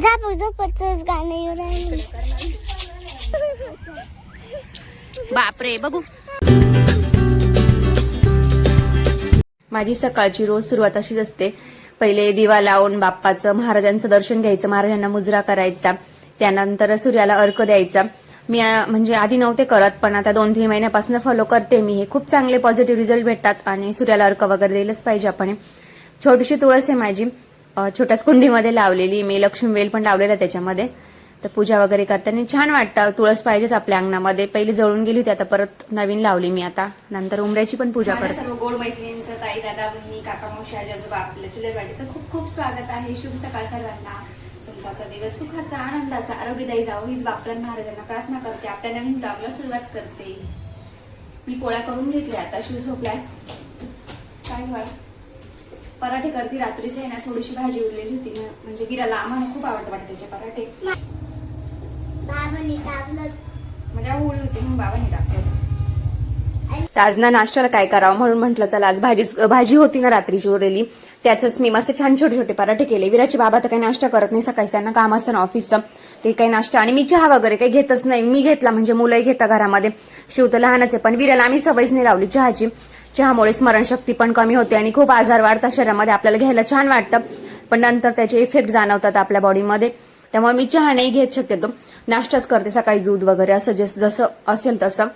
झोप झोपच गाणं येऊ राहिलं बापरे बघू. माझी सकाळची रोज सुरुवात अशीच असते. पहिले दिवा लावून बाप्पाचं महाराजांचं दर्शन घ्यायचं महाराजांना मुजरा करायचा. त्यानंतर सूर्याला अर्क द्यायचा. मी म्हणजे आधी नव्हते करत पण आता दोन तीन महिन्यापासून फॉलो करते मी. हे खूप चांगले पॉझिटिव्ह रिझल्ट भेटतात आणि सूर्याला अर्क वगैरे दिलंच पाहिजे आपण. छोटीशी तुळस आहे माझी. छोट्याच कुंडीमध्ये लावलेली मी लक्ष्मी वेल पण लावलेला त्याच्यामध्ये. तर पूजा वगैरे करताना छान वाटतं. तुळस पाहिजेच आपल्या अंगणामध्ये. पहिली जळून गेली होती आता परत नवीन लावली मी आता. नंतर उमऱ्याची पण पूजा करते. सर्व गोड मैत्रिणींचं ताई दादा बहिणी काका मावशी आजी आजोबा आपल्या चिलेवाडीचं खूप खूप स्वागत आहे. शुभ सकाळ सर्वांना. तुमचा दिवस सुखाचा आनंदाचा आरोग्यदायी जावं. हीच बापरान महाराजांना प्रार्थना करते. आपल्या नवीन ब्लॉगला सुरुवात करते. मी पोळ्या करून घेतल्या. आता शिव झोपलाय. काय बाळा? पराठे करते रात्रीचे आहे ना थोडीशी भाजी उरलेली होती ना म्हणजे गिराला आम्हाला खूप आवडतं बटाट्याचे पराठे. म्हणजे आवडी होती म्हणून बाबांनी टाकलं आज ना नाश्त्याला काय करावं म्हणून म्हटलं चला आज भाजी भाजी होती ना रात्रीची उरलेली त्याच मी मस्त छान छोटे छोटे पराठे केले. विराचे बाबा तर काही नाश्ता करत नाही सकाळी त्यांना काम असतं ना ऑफिसचं ते काही नाश्ता आणि मी चहा वगैरे काही घेतच नाही. मी घेतला म्हणजे मुलंही घेता घरामध्ये. शिव तर लहानच आहे पण विराला आम्ही सवयच नाही लावली चहाची. चहामुळे स्मरणशक्ती पण कमी होते आणि खूप आजार वाढतात. शरीरामध्ये आपल्याला घ्यायला छान वाटतं. पण नंतर त्याचे इफेक्ट जाणवतात आपल्या बॉडीमध्ये त्यामुळे मी चहा नाही घेत शक्यतो. नाश्ताच करते सकाळी दूध वगैरे असं जे जसं असेल तसं.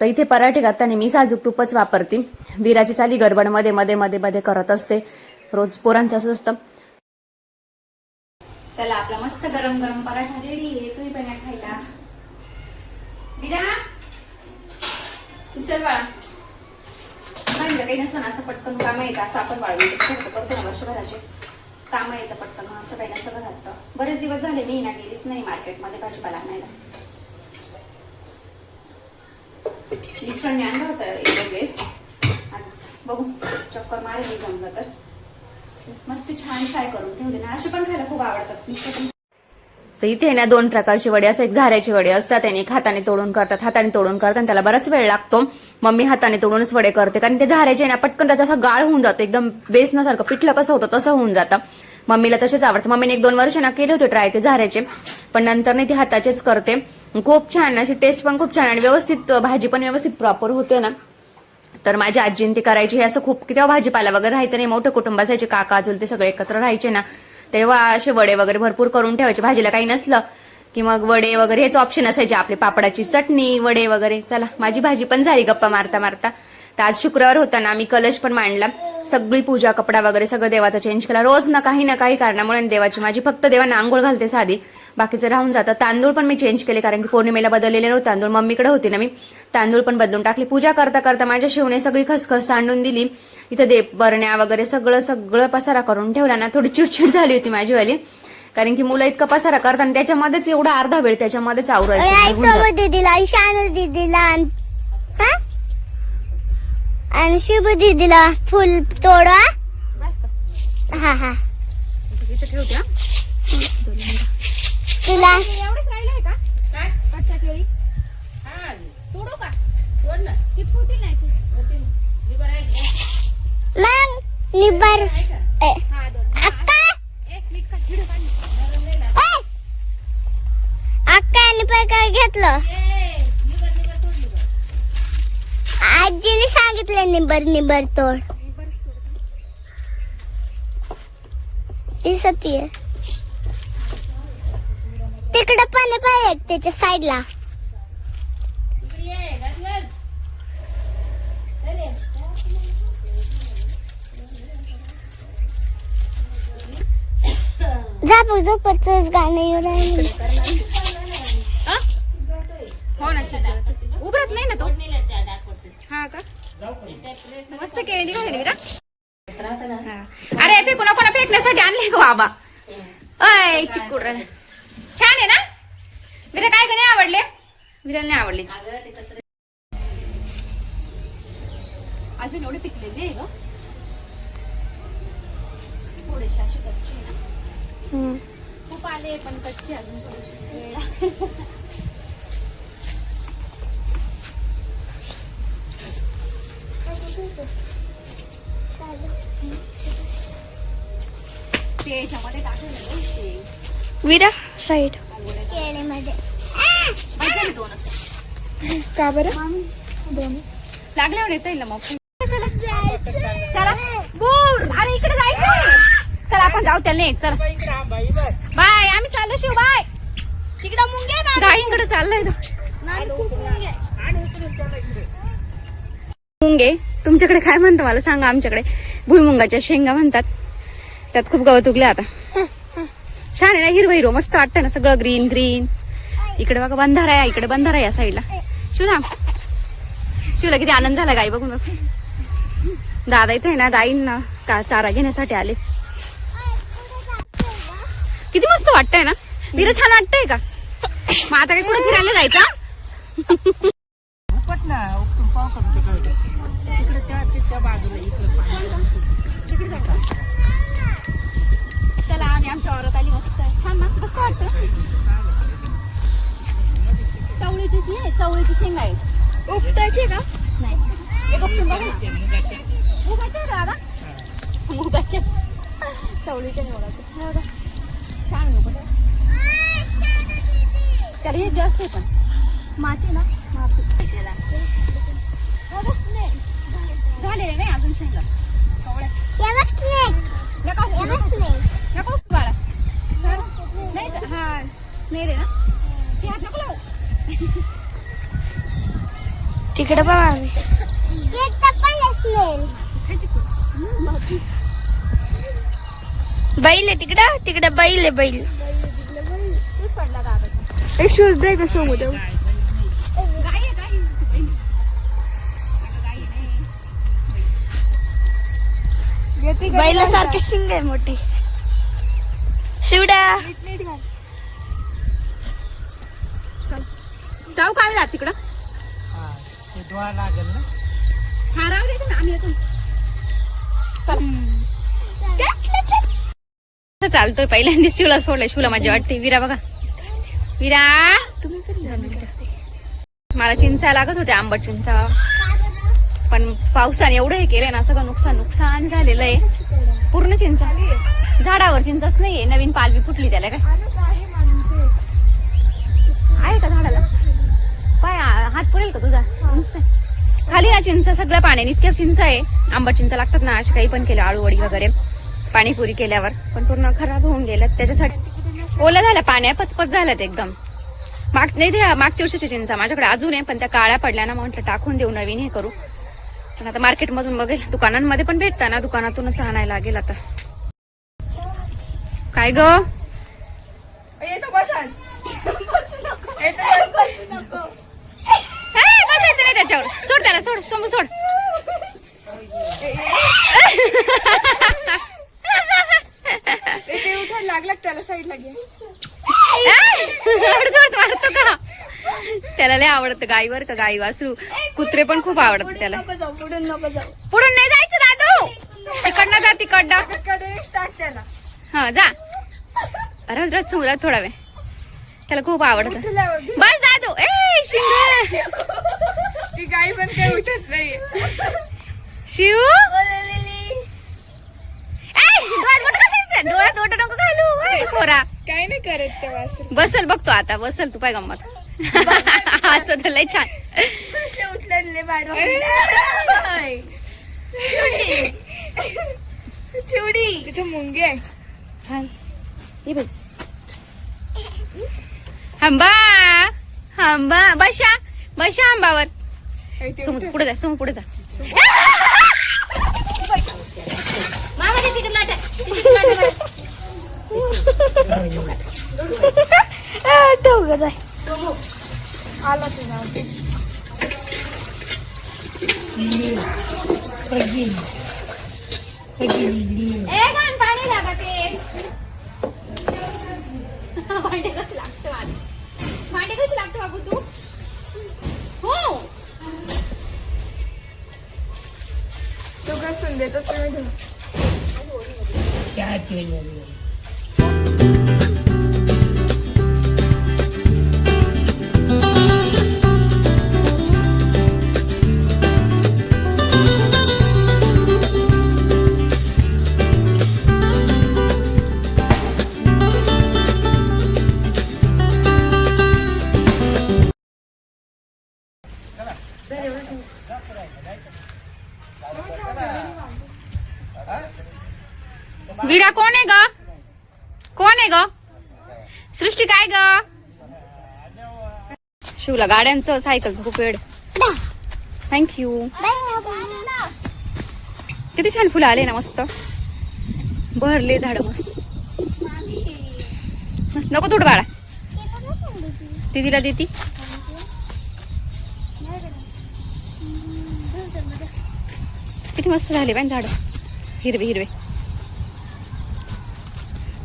तर इथे पराठे करताना मी साजूक तूपच वापरते. विराची चाली गडबडमध्ये मध्ये मध्ये मध्ये करत असते. रोज पोरांचं असं असतं. चला आपला मस्त गरम गरम पराठा रेडी आहे. तुम्ही पण खायला. विरा! चल बाळा. सांगितलं काही नसतं असं पटकन काम येतं असं आपण वाळवी करतो ना वर्षभराचे. कामं येतं पटकन मग असं काही नसतं घरात. बरेच दिवस झाले मी ना गेलीच नाही मार्केटमध्ये भाजीपाला आणायला. मिस्टरने आणलं होतं एक वेळेस. आज बघू चक्कर मारेल मी जमलं तर. मस्त छान फ्राय करून ठेवले ना असे पण खायला खूप आवडतात. मिस्टर पण तर इथे ना दोन प्रकारचे वडे असतात. एक झाऱ्याचे वडे असतात आणि एक हाताने तोडून करतात. हाताने तोडून करतात आणि त्याला बराच वेळ लागतो. मम्मी हाताने तोडूनच वडे करते. कारण ते झाऱ्याचे ना पटकन त्याचा असा गाळ होऊन जातो. एकदम बेसनासारखं पिठलं कसं होतं तसं होऊन जातं. मम्मीला तसेच आवडतं. मम्मीने एक दोन वर्ष ना केले होते ट्राय ते झाऱ्याचे. पण नंतर नाही ती हाताचेच करते. खूप छान अशी टेस्ट पण खूप छान आणि व्यवस्थित भाजी पण व्यवस्थित प्रॉपर होते ना. तर माझी आजीन ती करायची हे असं खूप तेव्हा भाजीपाला वगैरे राहायचं नाही. मोठं कुटुंब असायचे काका अजून ते सगळे एकत्र राहायचे ना. तेव्हा असे वडे वगैरे भरपूर करून ठेवायचे. भाजीला काही नसलं की मग वडे वगैरे हेच ऑप्शन असायचे. आपले पापडाची चटणी वडे वगैरे. चला माझी भाजी पण झाली गप्पा मारता मारता. तर आज शुक्रवार होता ना मी कलश पण मांडला. सगळी पूजा कपडा वगैरे सगळं देवाचा चेंज केला. रोज ना काही ना काही कारणामुळे देवाची माझी फक्त देवा आंघोळ घालते साधी. बाकीचं राहून जातं. तांदूळ पण मी चेंज केले कारण की पौर्णिमेला बदललेले नव्हते. तांदूळ मम्मीकडे होते ना मी. तांदूळ पण बदलून टाकले. पूजा करता करता माझ्या शिवने सगळी खसखस सांडून दिली. इथं दे बरण्या वगैरे सगळं सगळं पसारा करून ठेवला ना थोडी चिडचिड झाली होती माझीवाली कारण की मुलं इतकं पसारा करतात आणि त्याच्यामध्येच एवढा अर्धा वेळ त्याच्यामध्येच आवरायचं दीदीला शानू दीदीला आणि शुभ दीदीला फुल तोडा? हा? हा. तुला. तोडू का? चिप्स होतील ना याचे होतील लिबर आहे का? मग निबर. अक्का. अक्का निबर काय घेतलं? आजीने सांगितलं निबर निबर तोड. दिसत तिकडं पाणी पाहिजे त्याच्या साईडला इकडे ये गाजर चल ये. झोप झोपच गाणं येऊ राहिलं. हा? हो ना चित्र उभरत नाही ना तो? हा का? मस्त केळी निघाली ना हा. अरे फेकू नको ना फेकण्यासाठी आणले का बाबा. अय चिकूड छान आहे ना? विरा काय का नाही आवडले? विराला नाही आवडले अजून एवढे पिकलेले आहे ग. थोडेसे असे कच्चे आहे ना? खूप आले पण कच्चे अजून वेळ. ते याच्यामध्ये विरा साईड. केळीमध्ये. बस झाले दोनच का बरं? लागल्यावर येता येईल ना मग चला चला बोर अरे इकडे जायचं चला आपण जाऊ त्याला नाही चला. बाय आम्ही चाललो शिव बाय. तिकडे मुंगे गाईंकडे चाललंय मुंगे तुमच्याकडे काय म्हणतं मला सांगा आमच्याकडे? भुईमुंगाच्या शेंगा म्हणतात. त्यात खूप गवत उगले आता. छान आहे ना हिरवं हिरवं मस्त वाटतं ना सगळं ग्रीन ग्रीन इकडे बघा बंधारा आहे इकडे बंधारा या साईडला शिवधाम शिवला किती आनंद झाला गाई बघून बघ. दादा इथे ना गाईंना का चारा घेण्यासाठी आले किती मस्त वाटतंय ना? विरा छान वाटतंय का? मग आता काय कुठे फिरायला जायचं चला आम्ही आमच्या औरत आली मस्त. छान ना? मस्त वाटतं. चवळीची जी आहे चवळीची शेंगा आहे उपटायचे का? नाही. एक option बघा. ना. मुगाचे आहे दादा? मुगाचे चवळीचे निवडाचे हे बघा. छान त्याला हे जास्त आहे पण माती ना माती त्याला. बघच नाही. झालेले नाही अजून शेंगा कवळ्या हे. नका हे. नको बाळा नाही हा स्नेर आहे ना शी हात नको लावू तिकडे बघा आम्ही बैल आहे तिकडं? तिकडे बैल आहे बैल. तूच पडला दादा एक शूज दे का समुद्र गाय आहे गाय बैल. गाय आहे नाही. बैला सारखे शिंग आहे मोठे. शिवड्या. जाऊ का आम्ही तिकडं? हा राहू दे ना आम्ही येतो. चालतोय पहिल्यांदा शिवला सोडलाय. शिवला मजा म्हणजे वाटते विरा बघा. विरा! मला चिंचा लागत होते आंबट चिंचा. पण पावसाने एवढं हे केलंय ना सगळं नुकसान नुकसान झालेलं आहे. पूर्ण चिंचा. झाडावर चिंचाच नाहीये. नवीन पालवी फुटली त्याला काय? आहे का झाडाला? पाय हात पुरेल का तुझा? खाली ना चिंच सगळ्या पाण्याने इतक्या चिंच आहे. आंबट चिंच लागतात ना असे काही पण केलं आळूवडी वगैरे. पाणीपुरी केल्यावर. पण पूर्ण खराब होऊन गेल्यात त्याच्यासाठी ओलं झालं पाण्या पचपच झाल्यात एकदम. माग नाही त्या मागच्या वर्षीच्या चिंचा. माझ्याकडे अजून आहे पण त्या काळ्या पडल्या ना म्हटलं टाकून देऊ नवीन हे करू. पण आता मार्केटमधून बघेल. दुकानांमध्ये पण भेटता ना दुकानातूनच आणायला लागेल आता. काय ग? बसायचं नाही त्याच्यावर. सोड त्याला सोड सोमू सोड. लागला त्याला साईडला घे अर्धवट मारतो का? त्याला लय आवडतं गाईवर का गाई वासरू. कुत्रे पण खूप आवडतं त्याला. जाऊ पुढून नको जाऊ. पुढून नाही जायचं दादू! तिकडनं जा तिकडनं कडे टाक त्याला. हा जा. रथ सुरात थोडा वेळ. त्याला खूप आवडतं. बस दादू. ए शिंग! ती गाय पण काही उठत नाही शिव डोळ्यात नको घालू. पोरा. काय नाही करत वासरू. बसल बघतो आता. बसल तू पाय गंमत. असं तर लय छान. कसले उठलेले बाळ चिवडी. तिथे मुंगे आहे. हंबा. हंबा. बशा. बशा ते समज पुढे जा समोर पुढे जा ते तिकडे लाटा. जाय आला तुझा पाणी लागा ते भांडे कसं लागतं मला भांडे कशी लागतं बाबू तू हो तो देतो तुम्ही विरा कोण आहे ग? सृष्टी काय ग? शिवला गाड्यांचं सायकलचं खूप वेळ थँक्यू किती छान फुलं आले ना मस्त. भरले झाड मस्त. मस्त. नको थोडं बाळा. दीदीला देती किती मस्त झाले बाय झाड. हिरवे हिरवे.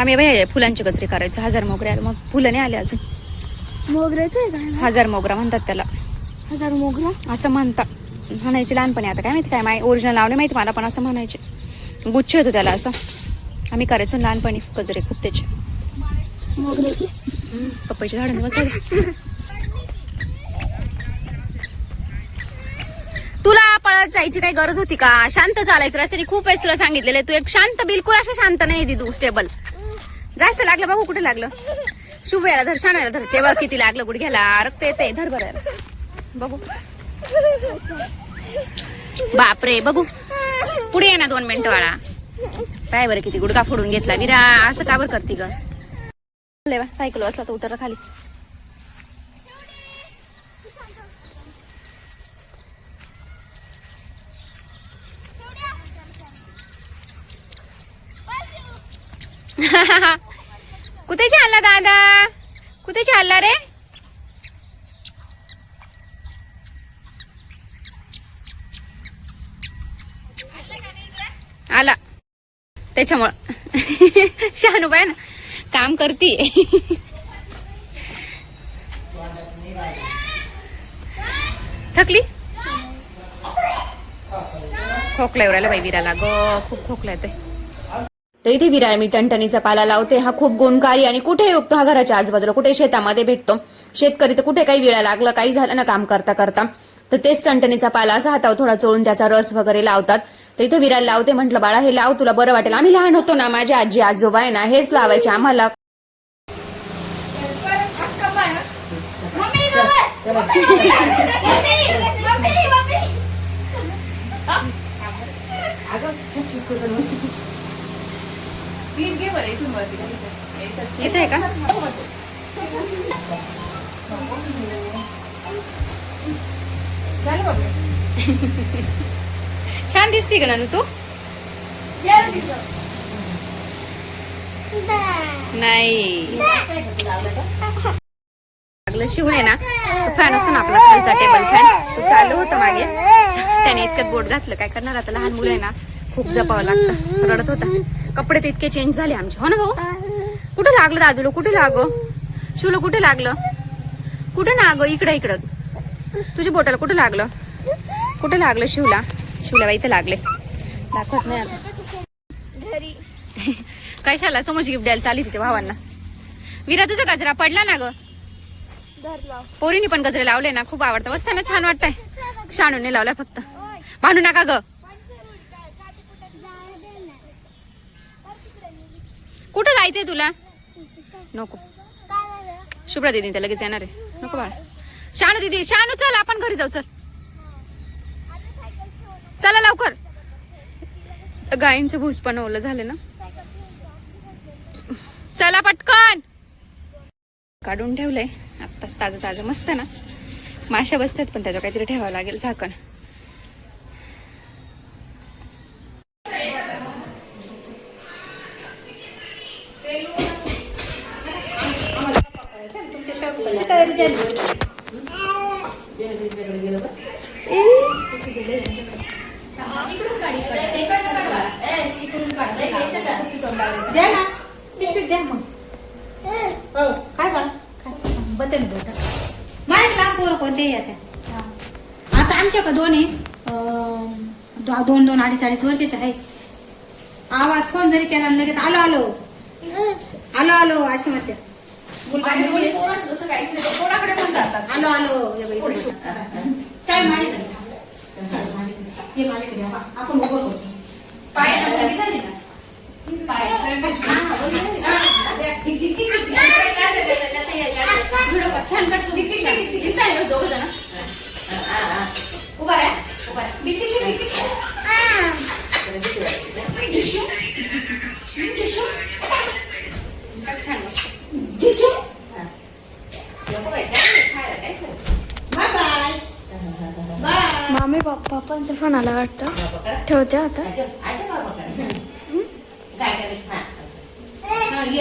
आम्ही बाई फुलांची गजरी करायचो. हजार मोगरे आले मग फुलं नाही आले अजून. मोगऱ्याचं आहे काय हजार मोगरा म्हणतात त्याला. हजार मोगरा? असं म्हणतात म्हणायचे लहानपणी आता काय माहिती काय माय ओरिजिनल नाव नाही माहिती मला पण असं म्हणायचे. गुच्छ होतो त्याला असं. आम्ही करायचो लहानपणी गजरे खूप त्याचे. मोगऱ्याचे? झाडांवर झाले. तुला पळत जायची काही गरज होती का? शांत चालायचं रस्त्याने खूप वेळेस तुला सांगितलेलं तू एक शांत बिलकुल असं शांत नाही दी तू स्टेबल जास्त लागलं बघू कुठे लागलं. शुभ याला धर शान धर. तेव्हा किती लागलं गुडघ्याला रक्त येते धर बरं. बघू. बापरे बघू. पुढे ये ना दोन मिनिटं वाळा काय बरं किती गुडघा फोडून घेतला. विरा असं का बरं करते ग? सायकल असला तर उतर खाली. कुठे चालला दादा? कुठे चालला रे? आला. त्याच्यामुळं. शहाणू बाय ना. काम करते थकली? खोकला एवढ्याला बाई विराला. ग खूप खोकला येतोय. तर इथे विरा मी टणटणीचा पाला लावते. हा खूप गुणकारी आणि कुठे उगतो हा घराच्या आजूबाजूला. कुठे शेतामध्ये भेटतो. शेतकरी तर कुठे काही विळा लागलं काही झालं ना काम करता करता. तर तेच टणटणीचा पाला असा हातावर थोडा चोळून त्याचा रस वगैरे लावतात. तर इथे विराला लावते म्हटलं बाळा हे लाव तुला बरं वाटेल. आम्ही लहान होतो ना माझी आजी आजोबा आहे ना हेच लावायचे आम्हाला. येत आहे का? छान दिसते का नानू तू. नाही. लागलं शिवून आहे ना. फॅन असतो ना आपला खालचा टेबल फॅन तो चालू होता मागे. त्याने इतकं बोट घातलं. काय करणार आता? लहान मुलं आहे ना. खूप जपावं लागतं. रडत होता. कपडे तर इतके चेंज झाले आमचे. हो ना भाऊ? कुठे लागलं दादूला? कुठे लागो? शिवला कुठे लागलं? कुठे ना गं इकडं इकडं. तुझ्या बोटाला कुठे लागलं? कुठे लागलं शिवला? शिवला बाई इथं लागले. दाखवत नाही आता. घरी. कशाला समोर गिफ्ट द्यायला चाली तिच्या भावांना? विरा तुझा गजरा पडला ना ग? पोरीने पण गजरे लावले ना खूप आवडतं. मस्त ना छान वाटतंय. शाणूने लावलाय फक्त. भांडू नका ग. कुठं जायचंय तुला? नको. शुभ्रा दिदी त्या लगेच येणार आहे. नको बाळा. शानू दिदी शानू चल आपण घरी जाऊ चल. चला लवकर. गायींचं भूस पण ओलं झालं ना? चला पटकन. काढून ठेवलंय. आत्ताच ताजं ताजं मस्त ना. माशा बसतात पण त्याच्या काहीतरी ठेवावं लागेल झाकण. द्या मग. हो काय बरं काय? बोटा माहीत लांब पोरं कोणते येत्या आता आमच्या का दोन आहे अं, दो- दोन दोन अडीच अडीच वर्षाचे आहे. आवाज फोन जरी केला लगेच आलो आलो. आलो आलो अशी म्हणते. कोणाकडे पण जातात. आलो आलो. चाय. आपण उभं करतो पायाला मुलगी झाली ना छान करतो दिसताय मामी पप्पांचा फोन आला वाटतं. ठेवते आता.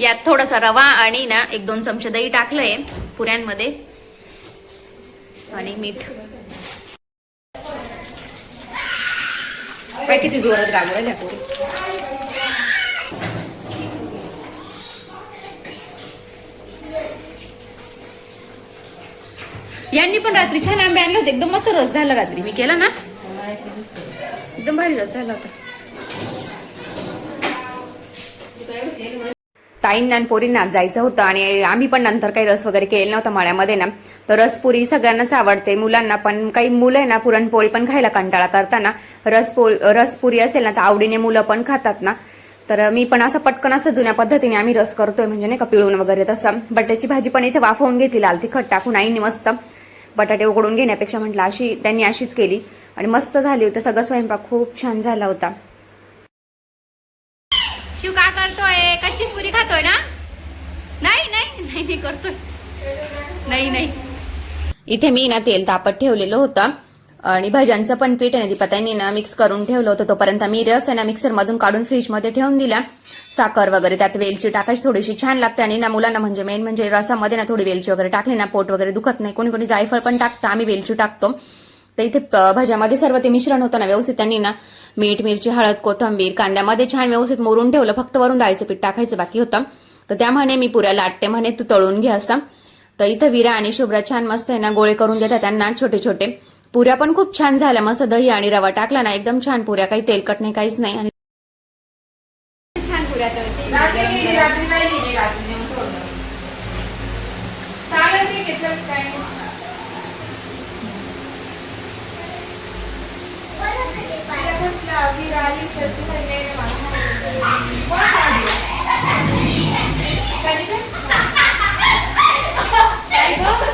यात थोडासा रवा आणि ना एक दोन चमचे दही टाकलंय पुऱ्यांमध्ये आणि मीठ. काय किती जोरात गागू यांनी पण रात्री छान आंबे आणले होते. एकदम मस्त रस झाला रात्री. मी केला ना? एकदम भारी रस झाला होता. ताईंना आणि पोरींना जायचं होतं आणि आम्ही पण नंतर काही रस वगैरे केलेला नव्हता मळ्यामध्ये ना. तर रसपुरी सगळ्यांनाच आवडते मुलांना पण. काही मुलं आहे ना पुरणपोळी पण खायला कंटाळा करताना. रसपोळी रसपुरी असेल ना तर आवडीने मुलं पण खातात ना. तर मी पण असं पटकन असं जुन्या पद्धतीने आम्ही रस करतोय म्हणजे नाही का पिळून वगैरे तसं. बटाट्याची भाजी पण इथे वाफवून घेतली लाल तिखट टाकून आईने मस्त बटाटे उकडून घेण्यापेक्षा म्हटलं अशी त्यांनी अशीच केली. आणि मस्त झाली होती सगळं स्वयंपाक खूप छान झाला होता. शिव का करतोय? कच्चीच पुरी खातोय ना? नाही नाही नाही करतोय. नाही नाही. इथे मी ना तेल तापत ठेवलेलं होतं. आणि भाज्यांचं पण पीठ आहे ना ना मिक्स करून ठेवलं होतं. तोपर्यंत मी रस आहे ना मिक्सरमधून काढून फ्रीजमध्ये ठेवून दिला. साखर वगैरे त्यात वेलची टाकायची थोडीशी छान लागते. आणि ना मुलांना म्हणजे मेन म्हणजे रसामध्ये ना थोडी वेलची वगैरे टाकली ना पोट वगैरे दुखत नाही. कोणी कोणी जायफळ पण टाकतं. आम्ही वेलची टाकतो. तर इथे भाज्यामध्ये सर्व ते मिश्रण होतं ना व्यवस्थित त्यांनी ना मीठ मिरची हळद कोथंबीर कांद्यामध्ये छान व्यवस्थित मोरून ठेवलं फक्त वरून डाळीचं पीठ टाकायचं बाकी होतं. तर त्या म्हणे मी पुऱ्या लाटते म्हणे तू तळून घे असं. तर इथं विरा आणि शुभ्रा छान मस्त आहे ना गोळे करून घेतात त्यांना छोटे छोटे पुऱ्या पण खूप छान झाल्या मस्त दही आणि रवा टाकला ना एकदम छान पुऱ्या काही तेलकट नाही काहीच नाही. आणि వీరాలి చెప్తున్నా నేను అమ్మ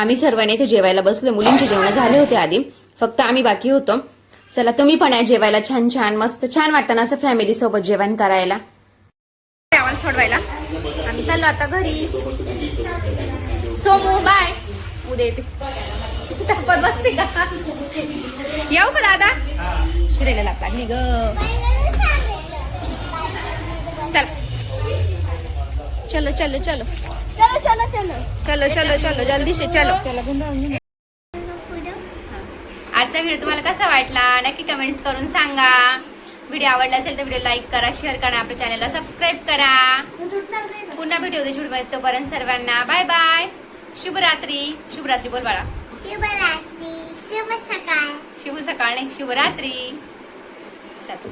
आम्ही सर्वांनी इथे जेवायला बसलो. मुलींचे जेवण झाले होते आधी. फक्त आम्ही बाकी होतो. चला तुम्ही पण या जेवायला. छान छान मस्त छान वाटतं ना असं फॅमिली सोबत जेवण करायला. सोडवायला. आम्ही चाललो आता घरी. सोमू बाय उद्या येते. टप्पत बसते का? येऊ का दादा? शिरायला लाग लागली ग. चल. चलो चलो चलो. चलो चलो चलो. चलो चलो चलो. जल्दी से चलो. आजचा व्हिडिओ तुम्हाला कसा वाटला? नक्की कमेंट्स करून सांगा. व्हिडिओ आवडला असेल तर व्हिडिओ लाईक करा शेअर करा. आपल्या चॅनलला सबस्क्राईब करा. पुन्हा व्हिडिओ तोपर्यंत सर्वांना बाय बाय शुभरात्री. शुभरात्री बोल बाळा. शुभरात्री. शुभ सकाळ. शुभ सकाळ नाही शुभरात्री. चल.